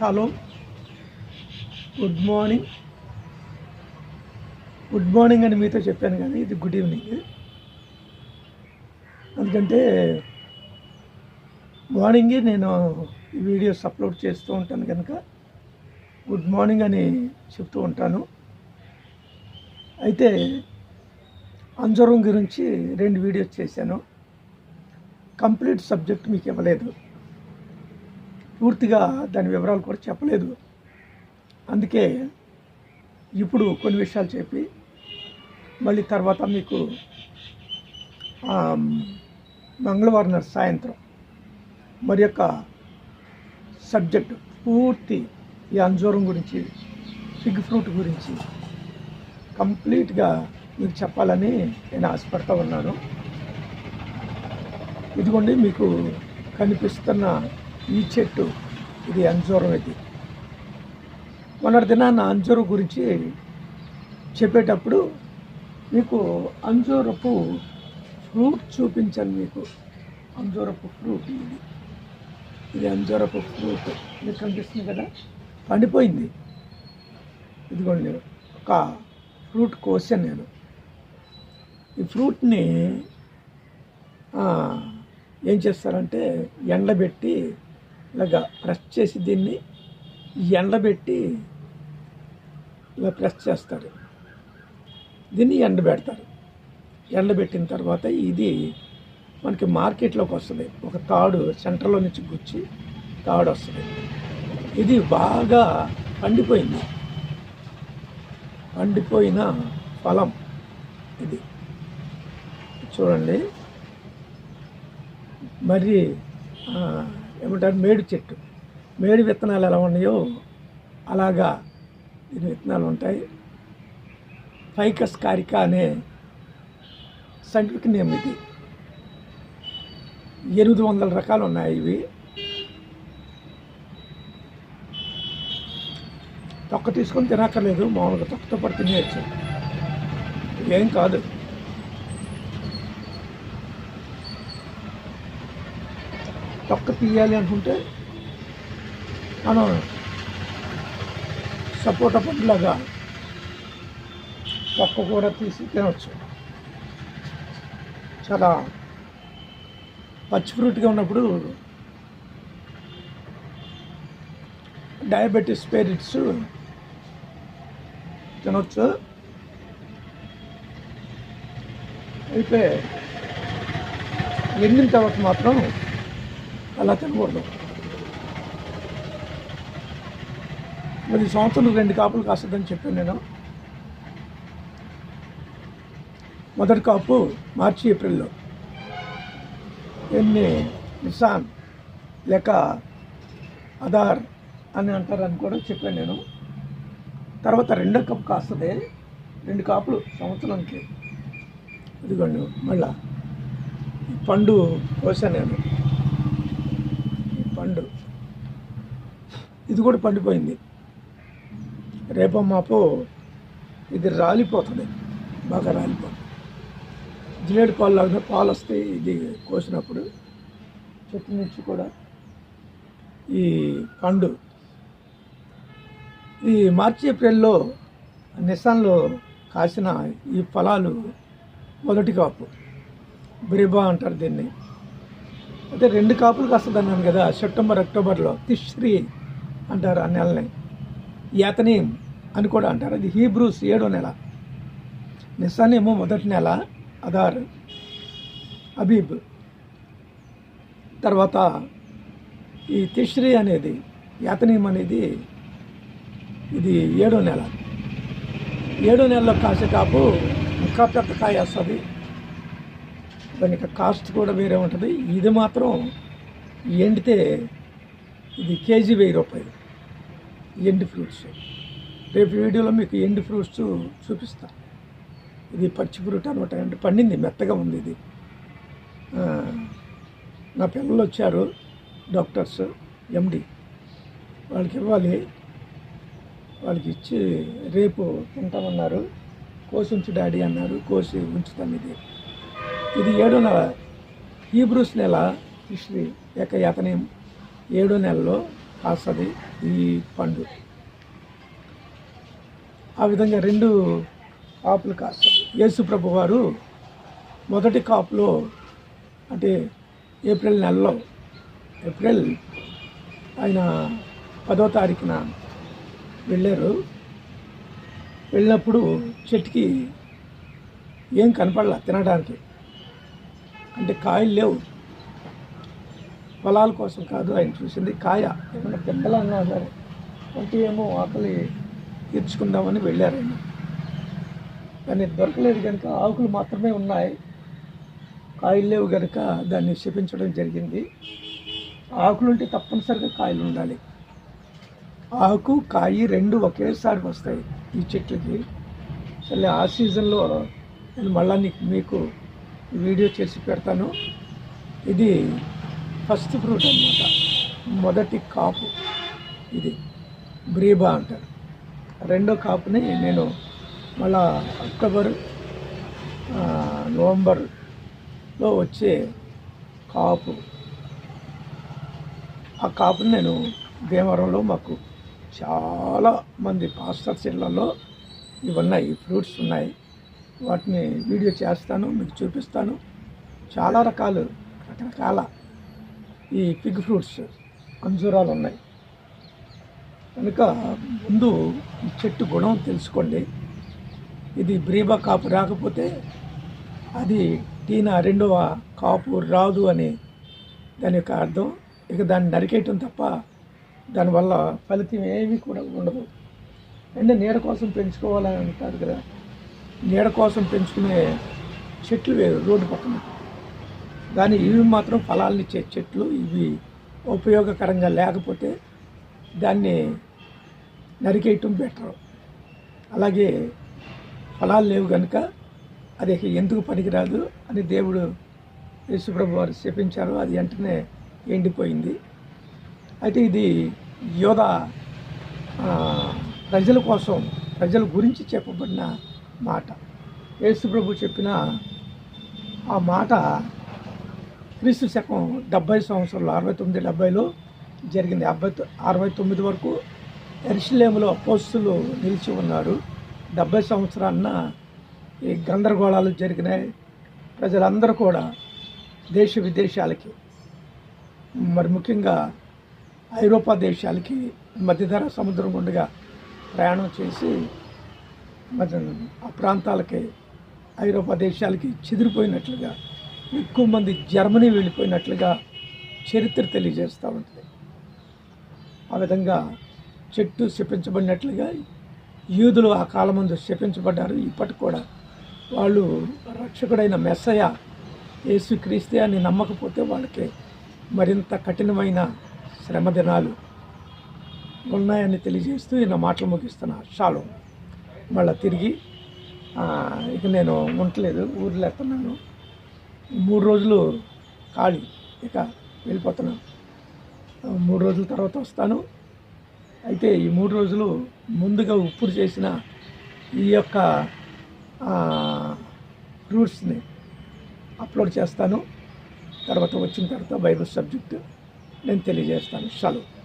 Hello. Good morning good morning అని మీతో చెప్పాను కానీ ఇది గుడ్ ఈవినింగ్ ఎందుకంటే మార్నింగే నేను ఈ వీడియోస్ అప్లోడ్ చేస్తూ ఉంటాను కనుక గుడ్ మార్నింగ్ అని చెప్తూ ఉంటాను. అయితే అంజరం గురించి రెండు వీడియోస్ చేశాను. కంప్లీట్ సబ్జెక్ట్ మీకు ఇవ్వలేదు. పూర్తిగా దాని వివరాలు కూడా చెప్పలేదు. అందుకే ఇప్పుడు కొన్ని విషయాలు చెప్పి మళ్ళీ తర్వాత మీకు మంగళవారం నాడు సాయంత్రం మరి యొక్క సబ్జెక్ట్ పూర్తి ఈ అంజూరం గురించి ఫిగ్ ఫ్రూట్ గురించి కంప్లీట్గా మీకు చెప్పాలని నేను ఆశపడతా ఉన్నాను. ఇదిగోండి మీకు కనిపిస్తున్న ఈ చెట్టు ఇది అంజూరం ఇది. మొన్నటి దినాన్న అంజూరు గురించి చెప్పేటప్పుడు మీకు అంజూరపు ఫ్రూట్ చూపించాను మీకు. అంజూరపు ఫ్రూట్ ఇది. ఇది అంజూరపు ఫ్రూట్. మీకు కనిపిస్తుంది కదా? పండిపోయింది. ఇదిగోండి ఒక ఫ్రూట్ కోసాను నేను. ఈ ఫ్రూట్ని ఏం చేస్తారంటే ఎండబెట్టి ఇలాగా ప్రెస్ చేసి దీన్ని ఎండబెట్టి ఇలా ప్రెస్ చేస్తారు. దీన్ని ఎండబెడతారు. ఎండబెట్టిన తర్వాత ఇది మనకి మార్కెట్లోకి వస్తుంది. ఒక తాడు సెంటర్లో నుంచి గుచ్చి తాడు వస్తుంది. ఇది బాగా పండిపోయింది. పండిపోయిన ఫలం ఇది. చూడండి. మరి ఏమంటారు? మేడు చెట్టు. మేడు విత్తనాలు ఎలా ఉన్నాయో అలాగా దీని విత్తనాలు ఉంటాయి. ఫైకస్ కారిక అనే సైంటిఫిక్ నేమ్ ఇది ఎనిమిది వందల రకాలు ఉన్నాయి ఇవి. తొక్క తీసుకొని తినక్కర్లేదు మామూలుగా తొక్కతో పడి తినేయచ్చు. ఏం కాదు. తొక్క తీయాలి అనుకుంటే మనం సపోటా పండులాగా తొక్క కూడా తీసి తినవచ్చు చాలా పచ్చి ఫ్రూట్గా ఉన్నప్పుడు డయాబెటీస్ పేరెంట్స్ తినొచ్చు. అయితే ఎండిన తర్వాత మాత్రం అలా తినకూడదు. మరి సంవత్సరం రెండు కాపులు కాస్తుందని చెప్పాను నేను. మొదటి కాపు మార్చి ఏప్రిల్లో. ఎన్ని నిసాన్ లేక ఆధార్ అని అంటారని కూడా చెప్పాను నేను. తర్వాత రెండో కప్పు కాస్తుంది రెండు కాపులు సంవత్సరానికి. ఇదిగోండి మళ్ళా పండు కోసా నేను. పండు. ఇది కూడా పండిపోయింది. రేపో మాపో ఇది రాలిపోతుంది. బాగా రాలిపోతుంది. జిలేడు పాలు లాగా పాలు వస్తాయి ఇది కోసినప్పుడు. చెట్టు నుంచి కూడా ఈ పండు. ఈ మార్చి ఏప్రిల్లో నిస్సాన్లో కాసిన ఈ ఫలాలు మొదటి కాపు బ్రిబా అంటారు దీన్ని. అయితే రెండు కాపులు కాస్తుంది అన్నాను కదా సెప్టెంబర్ అక్టోబర్లో. తిశ్రీ అంటారు ఆ నెలని యాతనీం అని కూడా అంటారు. అది హీబ్రూస్ ఏడో నెల. నిస్సానేమో మొదటి నెల అదార్ అబీబ్. తర్వాత ఈ తిశ్రీ అనేది యాతనీయం అనేది ఇది ఏడో నెల. ఏడో నెలలో కాసే కాపు ఇంకా పెద్ద కాయ వస్తుంది దానికి కాస్ట్ కూడా వేరే ఉంటుంది. ఇది మాత్రం ఎండితే ఇది కేజీ వెయ్యి రూపాయలు. ఎండు ఫ్రూట్స్. రేపు వీడియోలో మీకు ఎండు ఫ్రూట్స్ చూపిస్తా. ఇది పచ్చి ఫ్రూట్ అనమాట. అంటే పండింది మెత్తగా ఉంది ఇది. నా పిల్లలు వచ్చారు డాక్టర్స్ ఎండి వాళ్ళకి ఇవ్వాలి. వాళ్ళకి ఇచ్చి రేపు తింటామన్నారు. కోసి ఉంచు డాడీ అన్నారు. కోసి ఉంచుతాను ఇది. ఇది ఏడో నెల. హీబ్రూస్ నెల హిస్టరీ యొక్క అతని ఏడో నెలలో కాస్తుంది ఈ పండు. ఆ విధంగా రెండు కాపులు కాస్తారు యేసుప్రభు వారు మొదటి కాపులో అంటే ఏప్రిల్ నెలలో ఏప్రిల్ ఆయన పదో తారీఖున వెళ్ళారు. వెళ్ళినప్పుడు చెట్టుకి ఏం కనపడలా తినడానికి. అంటే కాయలు లేవు. పొలాల కోసం కాదు ఆయన చూసింది కాయ. ఏమన్నా పెద్దలన్నా సరే అంటే ఏమో ఆకలి తీర్చుకుందామని వెళ్ళారు ఆయన. కానీ దొరకలేదు కనుక ఆకులు మాత్రమే ఉన్నాయి. కాయలు లేవు కనుక దాన్ని శపించడం జరిగింది. ఆకులు ఉంటే తప్పనిసరిగా కాయలు ఉండాలి. ఆకు కాయి రెండు ఒకేసారి వస్తాయి ఈ చెట్లకి. సరే ఆ సీజన్లో నేను మళ్ళా నీకు మీకు వీడియో చేసి పెడతాను. ఇది ఫస్ట్ ఫ్రూట్ అన్నమాట. మొదటి కాపు ఇది. బ్రీబా అంటారు. రెండో కాపుని నేను మళ్ళా అక్టోబర్ నవంబర్లో వచ్చే కాపు. ఆ కాపుని నేను భీమవరంలో మాకు చాలా మంది పాస్టర్స్ ఇళ్ళలో ఇవి ఉన్నాయి ఈ ఫ్రూట్స్ ఉన్నాయి. వాటిని వీడియో చేస్తాను మీకు చూపిస్తాను. చాలా రకాలు రకరకాల ఈ పిగ్ ఫ్రూట్స్ అంజూరాలు ఉన్నాయి. కనుక ముందు ఈ చెట్టు గుణం తెలుసుకోండి. ఇది బ్రీబా కాపు రాకపోతే అది టీనా రెండవ కాపు రాదు అని దాని యొక్క అర్థం. ఇక దాన్ని నరికేయటం తప్ప దానివల్ల ఫలితం ఏమీ కూడా ఉండదు. అంటే నీడ కోసం పెంచుకోవాలని అంటారు కదా. నీడ కోసం పెంచుకునే చెట్లు వేరు రోడ్డు పక్కన. కానీ ఇవి మాత్రం ఫలాలను ఇచ్చే చెట్లు ఇవి ఉపయోగకరంగా లేకపోతే దాన్ని నరికేయటం బెటరు. అలాగే ఫలాలు లేవు కనుక అది ఎందుకు పనికిరాదు అని దేవుడు యేసుప్రభు వారు చెప్పించారు అది వెంటనే ఎండిపోయింది. అయితే ఇది యోధ ప్రజల కోసం ప్రజల గురించి చెప్పబడిన మాట. యేసుప్రభు చెప్పిన ఆ మాట క్రీస్తు శకం డెబ్బై సంవత్సరాలు అరవై తొమ్మిది డెబ్బైలో జరిగింది. అరవై అరవై తొమ్మిది వరకు ఎరుషలేములో పోస్టులు నిలిచి ఉన్నారు. డెబ్బై సంవత్సరాన్న ఈ గందరగోళాలు జరిగినాయి. ప్రజలందరూ కూడా దేశ విదేశాలకి మరి ముఖ్యంగా ఐరోపా దేశాలకి మధ్యధర సముద్రం గుండగా ప్రయాణం చేసి మరి ఆ ప్రాంతాలకి ఐరోపా దేశాలకి చెదిరిపోయినట్లుగా ఎక్కువ మంది జర్మనీ వెళ్ళిపోయినట్లుగా చరిత్ర తెలియజేస్తూ ఉంటుంది ఆ విధంగా చెట్టు శపించబడినట్లుగా యూదులు ఆ కాలం ముందు శపించబడ్డారు. ఇప్పటికి కూడా వాళ్ళు రక్షకుడైన మెస్సయ యేసుక్రీస్తే అని నమ్మకపోతే వాళ్ళకి మరింత కఠినమైన శ్రమ దినాలు ఉన్నాయని తెలియజేస్తూ ఈయన మాటలు ముగిస్తున్నా. షాలో. మళ్ళీ తిరిగి ఇక నేను ఉండలేదు ఊర్లో ఎత్తున్నాను. మూడు రోజులు ఖాళీ ఇక వెళ్ళిపోతున్నాను. మూడు రోజుల తర్వాత వస్తాను. అయితే ఈ మూడు రోజులు ముందుగా ఉప్పుడు చేసిన ఈ యొక్క రూట్స్ని అప్లోడ్ చేస్తాను. తర్వాత వచ్చిన తర్వాత బైబిల్ సబ్జెక్టు నేను తెలియజేస్తాను. సెలవు